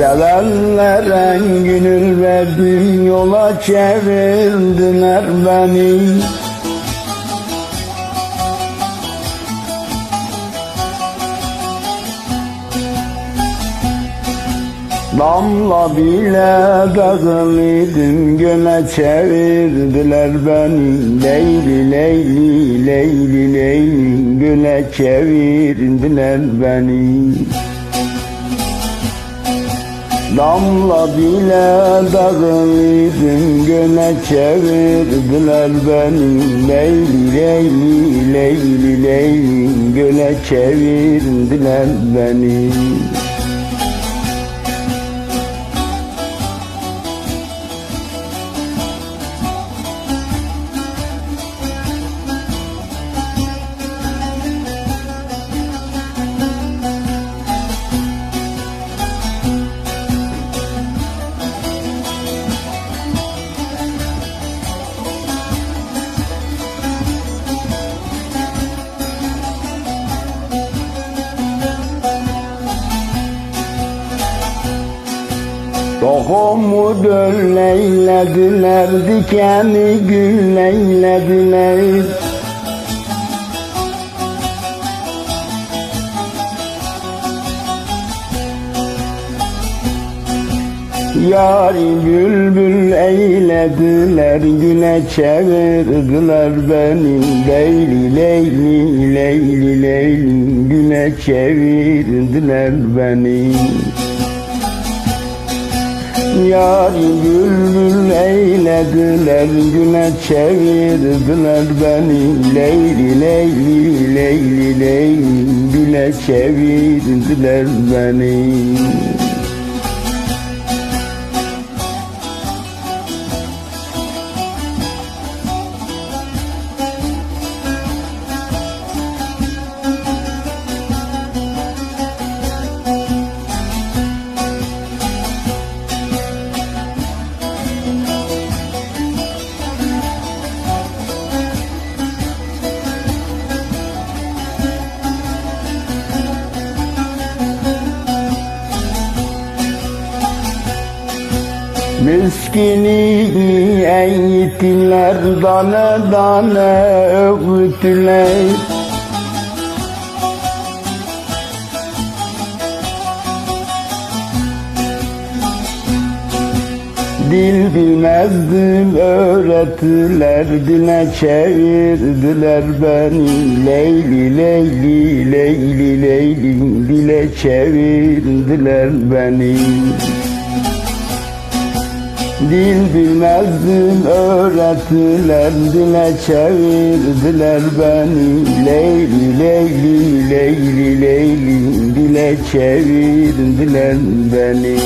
Sevenlere gönül verdim yola çevirdiler beni. Damla bile dağılıydım göle çevirdiler beni. Leyli leyli leyli leyli göle çevirdiler beni Damla bile dağılıydım göle çevirdiler beni. Leyli leyli leyli leyli göle çevirdiler beni Tohumu dölleylediler, dikeni gülleylediler. Yari bülbül eylediler, güne çevirdiler beni Leyli leyli leyli leyli, güne çevirdiler beni Yari bülbül eylediler güne çevirdiler beni. Leyli leyli leyli leyli güne çevirdiler beni Miskini eğittiler, dane dane öğütüler Dil bilmezdim öğrettiler Dile çevirdiler beni. Leyli leyli leyli leyli Dile çevirdiler beni Dil bilmezdim öğrettiler Dile çevirdiler beni. Leyli leyli leyli leyli Dile çevirdiler beni